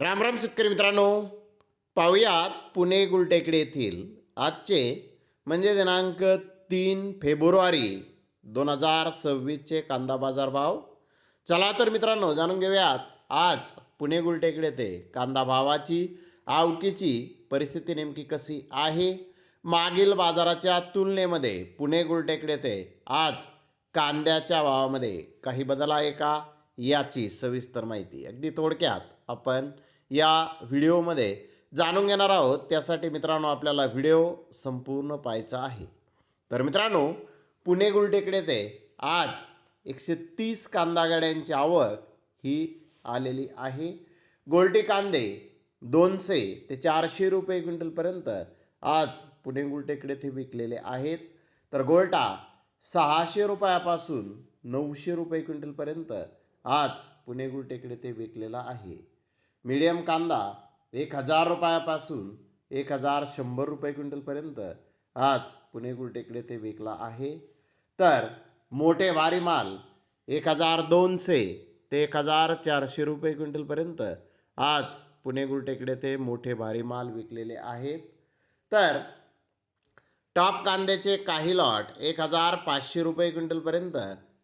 राम राम शेतकरी मित्रांनो. पाहुयात पुणे गुलटेकडे येथील आजचे म्हणजे दिनांक तीन फेब्रुवारी दोन हजार सव्वीसचे कांदा बाजार भाव. चला तर मित्रांनो जाणून घेऊयात. आज पुणे गुलटेकडे येथे कांदा भावाची आवकीची परिस्थिती नेमकी कशी आहे? मागील बाजाराच्या तुलनेमध्ये पुणे गुलटेकडे येथे आज कांद्याच्या भावामध्ये काही बदल आहे का? याची सविस्तर माहिती. अगदी थोडक्यात आपण या व्हिडिओमध्ये जाणून घेणार आहोत. त्यासाठी मित्रांनो आपल्याला व्हिडिओ संपूर्ण पाहायचा आहे. तर मित्रांनो पुणे गुलटेकडे ते आज एकशे तीस कांदा गाड्यांची आवक ही आलेली आहे. गोलटे कांदे दोनशे ते चारशे रुपये क्विंटलपर्यंत आज पुणे गुलटेकडे ते विकलेले आहेत. तर गोल्टा सहाशे रुपयापासून नऊशे रुपये क्विंटलपर्यंत आज पुणे गुलटेकडे ते विकलेला आहे. मीडियम कांदा एक हजार रुपयापासून एक हजार शंभर रुपये क्विंटलपर्यंत आज पुणे गुलटेकडे ते विकला आहे. तर मोठे भारी माल एक हजार दोनशे ते एक हजार चारशे रुपये क्विंटलपर्यंत आज पुणे गुलटेकडे ते मोठे भारी माल विकलेले आहेत. तर टॉप कांद्याचे काही लॉट एक हजार पाचशे रुपये क्विंटलपर्यंत